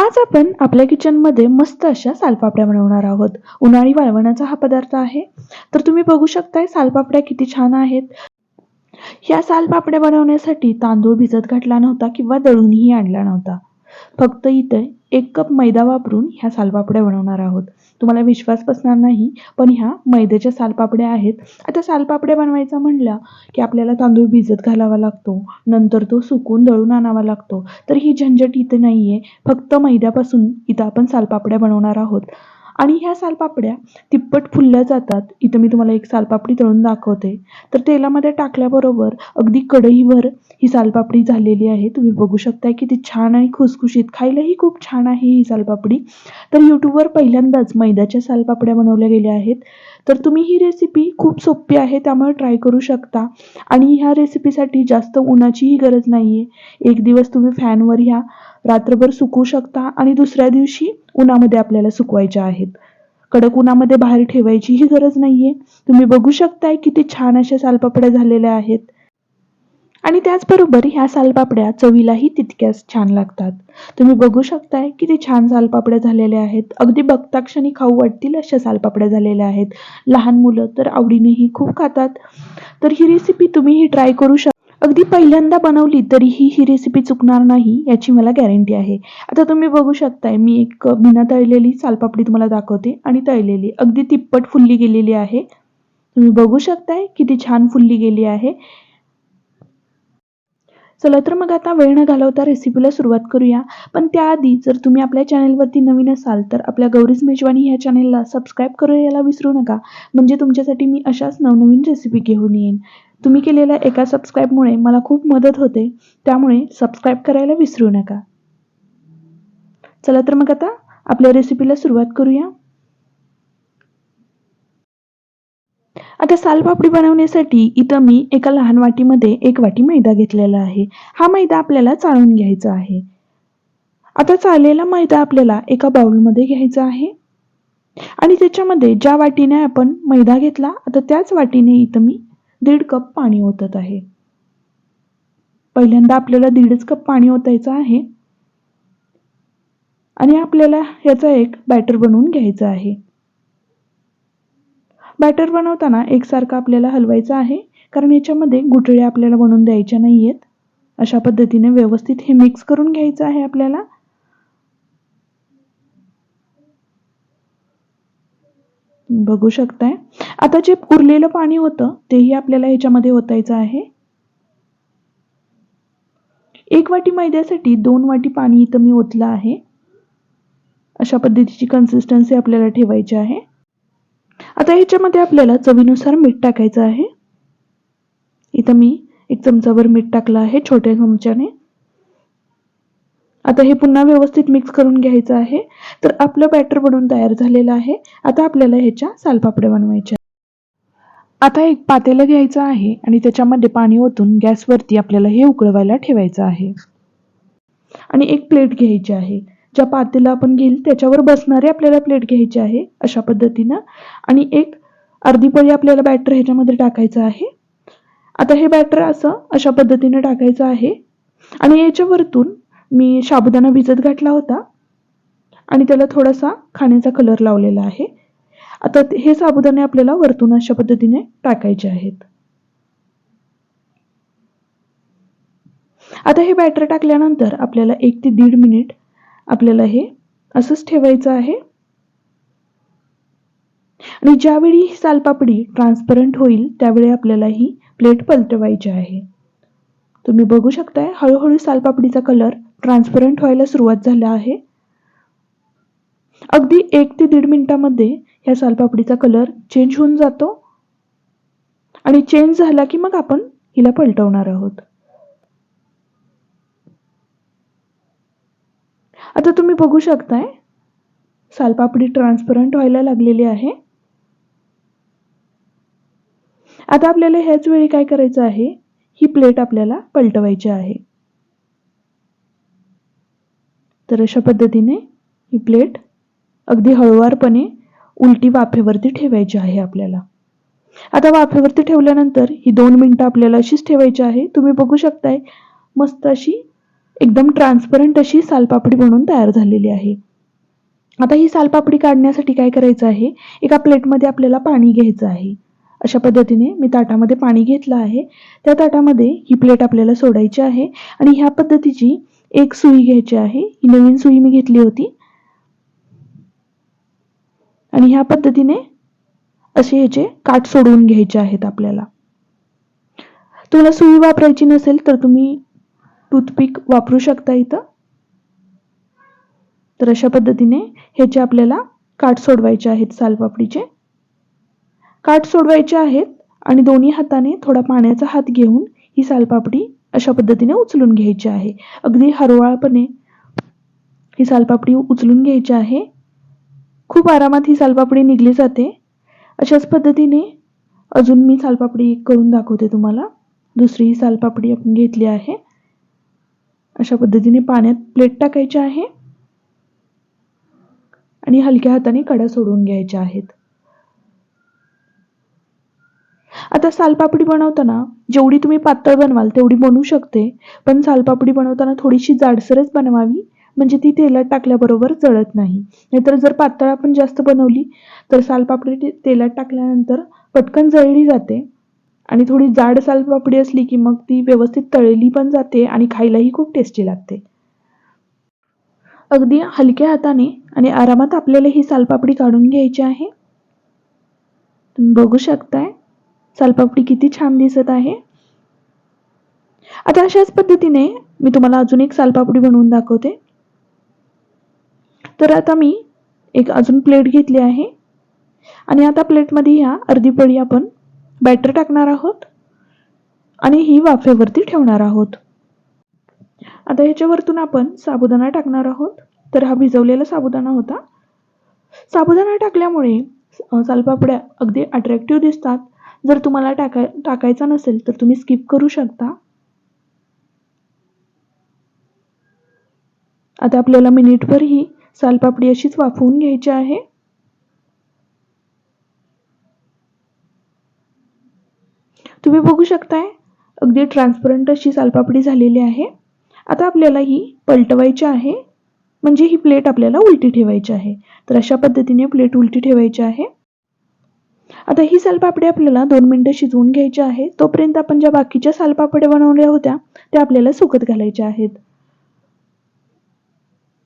आज आपण आपल्या किचनमध्ये मस्त अशा सालपापड्या बनवणार आहोत. उन्हाळी वाळवणाचा हा पदार्थ आहे. तर तुम्ही बघू शकताय सालपापड्या किती छान आहेत. ह्या सालपापड्या बनवण्यासाठी तांदूळ भिजत घातला नव्हता किंवा दळूनही आणला नव्हता. फक्त इथे एक कप मैदा वापरून ह्या सालपापड्या बनवणार आहोत. तुम्हाला विश्वास बसणार नाही पण ह्या मैद्याच्या सालपापड्या आहेत. आता सालपापड्या बनवायचा म्हणला की आपल्याला तांदूळ भिजत घालावा लागतो नंतर तो सुकून दळून आणावा लागतो. तर ही झंझट इथं नाही आहे फक्त मैद्यापासून इथं आपण सालपापड्या बनवणार आहोत. आणि ह्या सालपापड्या तिप्पट फुलल्या जातात. इथं मी तुम्हाला एक सालपापडी तळून दाखवते. तर तेलामध्ये टाकल्याबरोबर अगदी कढईभर ही सालपापडी झालेली आहे. तुम्ही बघू शकताय ती छान आणि खुसखुशीत. खायलाही खूप छान आहे ही सालपापडी. तर यूट्यूबवर पहिल्यांदाच मैद्याच्या सालपापड्या बनवल्या गेल्या आहेत. तर तुम्ही ही रेसिपी खूप सोपी आहे त्यामुळे ट्राय करू शकता. आणि ह्या रेसिपीसाठी जास्त उन्हाचीही गरज नाही आहे एक दिवस तुम्ही फॅनवर ह्या रात्रभर सुकवू शकता आणि दुसऱ्या दिवशी उन्हामध्ये आपल्याला सुकवायच्या आहेत. कडक उन्हामध्ये बाहेर ठेवायचीही गरज नाहीये. तुम्ही बघू शकताय किती छान अशा सालपापड्या झालेल्या आहेत. आणि त्याचबरोबर ह्या सालपापड्या चवीलाही तितक्याच छान लागतात. तुम्ही बघू शकताय किती छान सालपापड्या झालेल्या आहेत. अगदी बघताक्षणी खाऊ वाटतील अशा सालपापड्या झालेल्या आहेत. लहान मुलं तर आवडीनेही खूप खातात. तर ही रेसिपी तुम्हीही ट्राय करू शकता अगदी पहिल्यांदा बनवली तरीही ही रेसिपी चुकणार नाही याची मला गॅरंटी आहे. आता तुम्ही बघू शकताय मी एक बिना तळलेली सालपापडी तुम्हाला दाखवते आणि तळलेली अगदी तिप्पट फुलली गेलेली आहे. तुम्ही बघू शकताय किती छान फुलली गेली आहे. चला तर मग आता वेळ न घालवता रेसिपीला सुरुवात करूया. पण त्याआधी जर तुम्ही आपल्या चॅनेलवरती नवीन असाल तर आपल्या गौरीज मेजवानी ह्या चॅनेलला सबस्क्राईब करायला विसरू नका. म्हणजे तुमच्यासाठी मी अशाच नवनवीन रेसिपी घेऊन येईन. तुम्ही केलेल्या एका सबस्क्राईबमुळे मला खूप मदत होते. त्यामुळे सबस्क्राईब करायला विसरू नका. चला तर मग आता आपल्या रेसिपीला सुरुवात करूया. आता सालपापडी बनवण्यासाठी इथं मी एका लहान वाटीमध्ये एक वाटी मैदा घेतलेला आहे. हा मैदा आपल्याला चाळून घ्यायचा आहे. आता चाललेला मैदा आपल्याला एका बाउलमध्ये घ्यायचा आहे. आणि त्याच्यामध्ये ज्या वाटीने आपण मैदा घेतला आता त्याच वाटीने इथं मी दीड कप पाणी ओतत आहे. पहिल्यांदा आपल्याला दीडच कप पाणी ओतायचं आहे. आणि आपल्याला ह्याचा एक बॅटर बनवून घ्यायचा आहे. बॅटर बनवताना एकसारखं आपल्याला हलवायचं आहे कारण याच्यामध्ये गुठळ्या आपल्याला बनवून द्यायच्या नाही आहेत अशा पद्धतीने व्यवस्थित हे मिक्स करून घ्यायचं आहे आपल्याला. बघू शकताय. आता जे उरलेलं पाणी होतं तेही आपल्याला ह्याच्यामध्ये ओतायचं आहे. एक वाटी मैद्यासाठी दोन वाटी पाणी इथं मी ओतलं आहे. अशा पद्धतीची कन्सिस्टन्सी आपल्याला ठेवायची आहे. आता ह्याच्यामध्ये आपल्याला चवीनुसार मीठ टाकायचं आहे. इथं मी एक चमचाभर मीठ टाकलं आहे छोट्या चमच्याने. आता हे पुन्हा व्यवस्थित मिक्स करून घ्यायचं आहे. तर आपलं बॅटर बनवून तयार झालेलं आहे. आता आपल्याला ह्याच्या सालपापड्या बनवायच्या आता एक पातेलं घ्यायचं आहे आणि त्याच्यामध्ये पाणी ओतून गॅसवरती आपल्याला हे उकळवायला ठेवायचं आहे. आणि एक प्लेट घ्यायची आहे. ज्या पातेला आपण घेईल त्याच्यावर बसणारी आपल्याला प्लेट घ्यायची आहे अशा पद्धतीनं. आणि एक अर्धी पळी आपल्याला बॅटर ह्याच्यामध्ये टाकायचं आहे. आता हे बॅटर असं अशा पद्धतीने टाकायचं आहे. आणि याच्यावरतून मी साबुदाणा भिजत घातला होता. आणि त्याला थोडासा खाण्याचा कलर लावलेला आहे. आता हे साबुदाणे आपल्याला वरतून अशा पद्धतीने टाकायचे आहेत. आता हे बॅटर टाकल्यानंतर आपल्याला एक ते दीड मिनिट आपल्याला हे असंच ठेवायचं आहे. आणि ज्यावेळी ही सालपापडी ट्रान्सपरंट होईल त्यावेळी आपल्याला ही प्लेट पलटवायची आहे. तुम्ही बघू शकताय हळूहळू सालपापडीचा कलर ट्रान्सपरंट व्हायला सुरुवात झाला आहे. अगदी एक ते दीड मिनिटामध्ये ह्या सालपापडीचा कलर चेंज होऊन जातो. आणि चेंज झाला की मग आपण हिला पलटवणार आहोत. आता तुम्ही बघू शकताय सालपापडी ट्रान्सपरंट व्हायला लागलेली आहे. आता आपल्याला ह्याच वेळी काय करायचं आहे ही प्लेट आपल्याला पलटवायची आहे. तर अशा पद्धतीने ही प्लेट अगदी हळुवारपणे उलटी वाफेवरती ठेवायची आहे आपल्याला. आता वाफेवरती ठेवल्यानंतर ही दोन मिनटं आपल्याला अशीच ठेवायची आहे. तुम्ही बघू शकताय मस्त अशी एकदम ट्रान्सपरंट अशी सालपापडी बनवून तयार झालेली आहे. आता ही सालपापडी काढण्यासाठी काय करायचं आहे? एका प्लेटमध्ये आपल्याला पाणी घ्यायचं आहे. अशा पद्धतीने मी ताटामध्ये पाणी घेतलं आहे. त्या ताटामध्ये ही प्लेट आपल्याला सोडायची आहे आणि ह्या पद्धतीची एक सुई घ्यायची आहे. ही नवीन सुई मी घेतली होती. आणि ह्या पद्धतीने असे ह्याचे काठ सोडवून घ्यायचे आहेत आपल्याला. तुम्हाला सुई वापरायची नसेल तर तुम्ही टूथपिक वापरू शकता इथं? तर अशा पद्धतीने ह्याचे आपल्याला काठ सोडवायचे आहेत सालपापडीचे काठ सोडवायचे आहेत आणि दोन्ही हाताने थोडा पाण्याचा हात घेऊन ही सालपापडी अशा पद्धतीने उचलून घ्यायची आहे. अगदी हरवाळपणे ही सालपापडी उचलून घ्यायची आहे. खूप आरामात ही सालपापडी निघली जाते. अशाच पद्धतीने अजून मी सालपापडी करून दाखवते तुम्हाला. दुसरी ही सालपापडी आपण घेतली आहे. अशा पद्धतीने पाण्यात प्लेट टाकायची आहे. आणि हलक्या हाताने कडा सोडून घ्यायच्या आहेत. आता सालपापडी बनवताना जेवढी तुम्ही पातळ बनवाल तेवढी बनवू शकते. पण सालपापडी बनवताना थोडीशी जाडसरच बनवावी. म्हणजे ती तेलात टाकल्याबरोबर जळत नाही. नाहीतर जर पातळ आपण जास्त बनवली तर सालपापडी तेलात टाकल्यानंतर पटकन जळली जाते. आणि थोडी जाड सालपापडी असली की मग ती व्यवस्थित तळली पण जाते आणि खायलाही खूप टेस्टी लागते. अगदी हलक्या हाताने आणि आरामात आपल्याला ही सालपापडी काढून घ्यायची आहे. तुम्ही बघू शकताय सालपापडी किती छान दिसत आहे. आता अशाच पद्धतीने मी तुम्हाला अजून एक सालपापडी बनवून दाखवते. तर आता मी एक अजून प्लेट घेतली आहे. आणि आता प्लेटमध्ये ह्या अर्धी पळी आपण बॅटर टाकणार आहोत आणि ही वाफेवरती ठेवणार आहोत. आता ह्याच्यावरतून आपण साबुदाणा टाकणार आहोत. तर हा भिजवलेला साबुदाणा होता. साबुदाणा टाकल्यामुळे सालपापड्या अगदी अट्रॅक्टिव्ह दिसतात. जर तुम्हाला टाकाय टाकायचा नसेल तर तुम्ही स्किप करू शकता. आता आपल्याला मिनिटभर ही सालपापडी अशीच वाफवून घ्यायची आहे तुम्ही बघू शकताय? अगदी ट्रान्सपरंट अशी सालपापडी झालेली आहे. आता आपल्याला ही पलटवायची आहे. म्हणजे ही प्लेट आपल्याला उलटी ठेवायची आहे. तर अशा पद्धतीने प्लेट उलटी ठेवायची आहे. आता ही सालपापडी आपल्याला दोन मिनिटं शिजवून घ्यायची आहे. तोपर्यंत आपण ज्या बाकीच्या सालपापड्या बनवल्या होत्या त्या आपल्याला सुकत घालायच्या आहेत.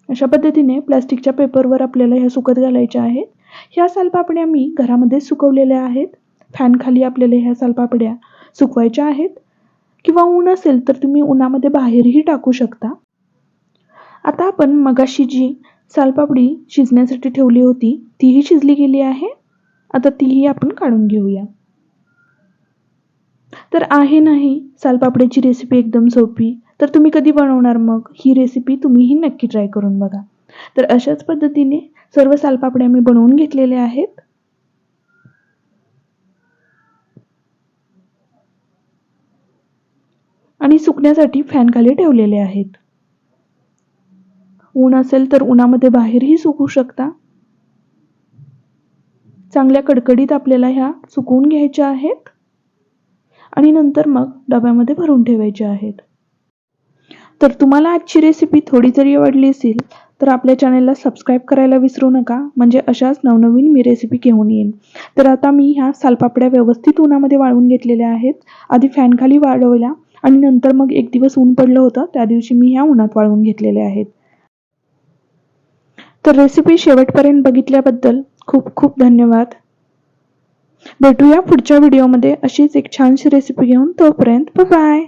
अशा पद्धतीने प्लास्टिकच्या पेपरवर आपल्याला ह्या सुकत घालायच्या आहेत. ह्या सालपापड्या मी घरामध्ये सुकवलेल्या आहेत. फॅन खाली आपल्याला ह्या सालपापड्या सुकवायच्या आहेत? किंवा ऊन असेल तर तुम्ही उन्हामध्ये बाहेरही टाकू शकता? आता आपण मगाशी जी सालपापडी शिजण्यासाठी ठेवली होती तीही शिजली गेली आहे? आता तीही आपण काढून घेऊया. तर आहे नाही सालपापड्याची रेसिपी एकदम सोपी. तर तुम्ही कधी बनवणार मग? ही रेसिपी तुम्हीही नक्की ट्राय करून बघा. तर अशाच पद्धतीने सर्व सालपापड्या मी बनवून घेतलेल्या आहेत आणि सुकण्यासाठी फॅन खाली ठेवलेले आहेत. ऊन असेल तर उन्हामध्ये बाहेरही सुकू शकता. चांगल्या कडकडीत आपल्याला ह्या सुकवून घ्यायच्या आहेत आणि नंतर मग डब्यामध्ये भरून ठेवायच्या आहेत. तर तुम्हाला आजची रेसिपी थोडी जरी आवडली असेल तर आपल्या चॅनलला सबस्क्राईब करायला विसरू नका. म्हणजे अशाच नवनवीन मी रेसिपी घेऊन येईन. तर आता मी ह्या सालपापड्या व्यवस्थित उन्हामध्ये वाळवून घेतलेल्या आहेत. आधी फॅनखाली वाळवल्या. आणि नंतर मग एक दिवस ऊन पडलं होतं त्या दिवशी मी ह्या उन्हात वाळवून घेतलेल्या आहेत. तर रेसिपी शेवटपर्यंत बघितल्याबद्दल खूप खूप धन्यवाद. भेटूया पुढच्या व्हिडिओमध्ये अशीच एक छानशी रेसिपी घेऊन तोपर्यंत बाय